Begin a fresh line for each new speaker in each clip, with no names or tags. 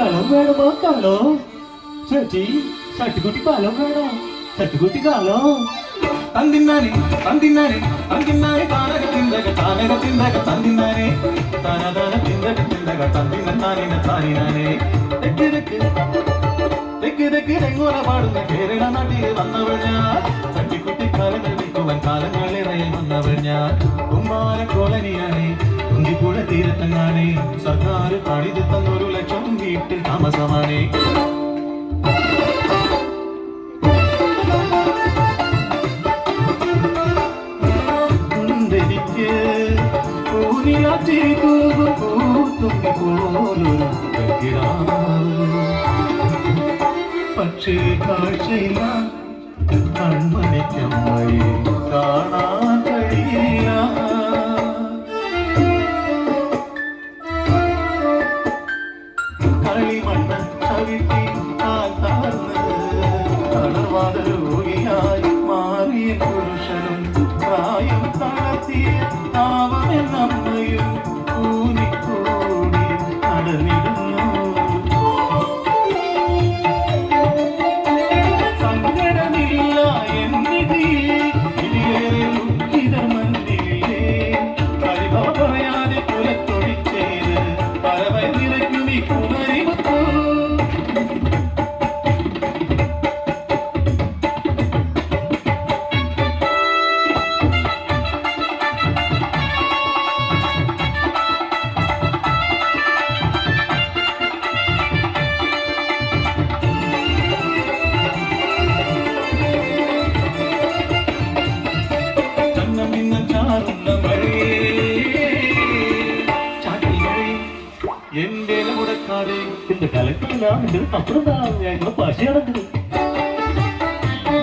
കളം വേണമോ കളോ ചേച്ചി ചട്ടുകുട്ടി കളം
വേണോ. ചട്ടുകുട്ടി കളോ തന്നിന്നാനെ തന്നിന്നാനെ തന്നിന്നാനെ താനക തിന്നക താനക തിന്നക തന്നിന്നാനെ തന തന തിന്നക തിന്നക തന്നിന്ന. താനിന താനിനാനെ തെക്ക് തെക്ക് തെക്ക് തെക്ക് തെങ്ങോല പാടുന്ന കേരള നാട്ടിൽ വന്നവൻ ഞാൻ. കാലം നിൽക്കുവൻ കാലങ്ങളിറയിൽ വന്നവൻ ഞാൻ. കുമ്മാര കുന്തിപ്പുഴ തീരത്തങ്ങാനെ സർക്കാർ പണിത് തന്നൊരു ലക്ഷം വീട്ടിൽ താമസമാണേ. പക്ഷേ കാഴ്ചയില്ല കൺമണിക്കമ്മയെ കാണാൻ തളർവാദ രോഗിയായി മാറിയ പുരുഷനും പ്രായം തളർത്തിയ പാവമെന്നമ്മയും എന്റെ മുടക്കാതെ
എന്റെ കലക്കില്ല എന്റെ തപ്പുറത്താ ഞാൻ ഇവിടെ പശിയാണെങ്കിലും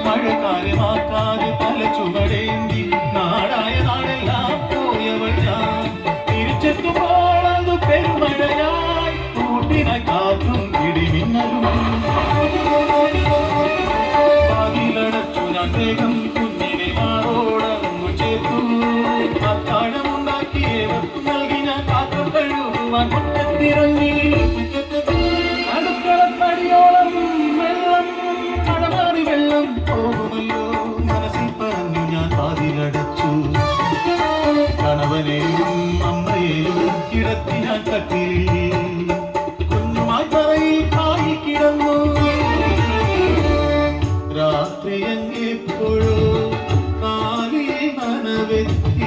മഴക്കാലമാക്കാതെ പല ചുമടേന്തി നാടായ നാടെല്ലാം പോയവൾ ഞാൻ തിരിച്ചെത്തുമ്പോളത് പെരുമഴയായി കൂട്ടിനായി കാത്തും ഇടിമിന്നലും. പതിലടച്ചു ഞാൻ വേഗം കുഞ്ഞിനെ മാറോടങ്ങു ചേർത്തു. അത്താഴമുണ്ടാക്കിയ കഴുകുവാൻ മുറ്റത്തിറങ്ങി അടുക്കളപ്പടിയോളം വെള്ളം കടമാറി വെള്ളം പോകുമല്ലോ. മനസ്സിൽ പറഞ്ഞു ഞാൻ വാതിലടച്ചു. കണവനെയും അമ്മയെയും കിടത്തി ഞാൻ കട്ടിലിൽ. കുഞ്ഞുമായി പറയിൽ കായി കിടന്നു. രാത്രി എങ്ങെപ്പോഴോ കാലിൽ നനവെത്തി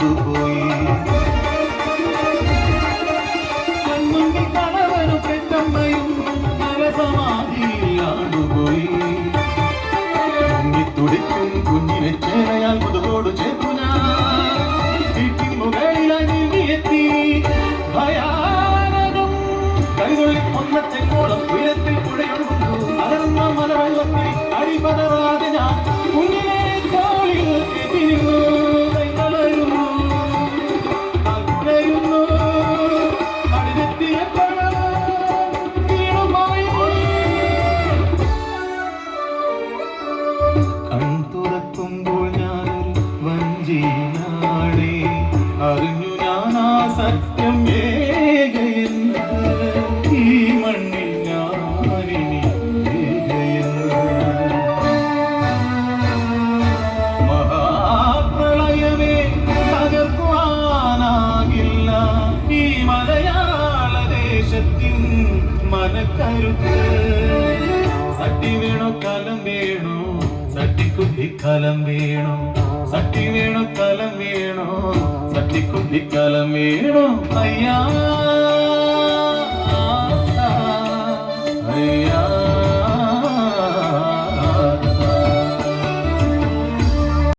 जी സട്ടിക്കുട്ടി കലം വീണു. സട്ടി വീണു കലം വീണു. സട്ടിക്കുട്ടി കലം വീണു. അയ്യാ.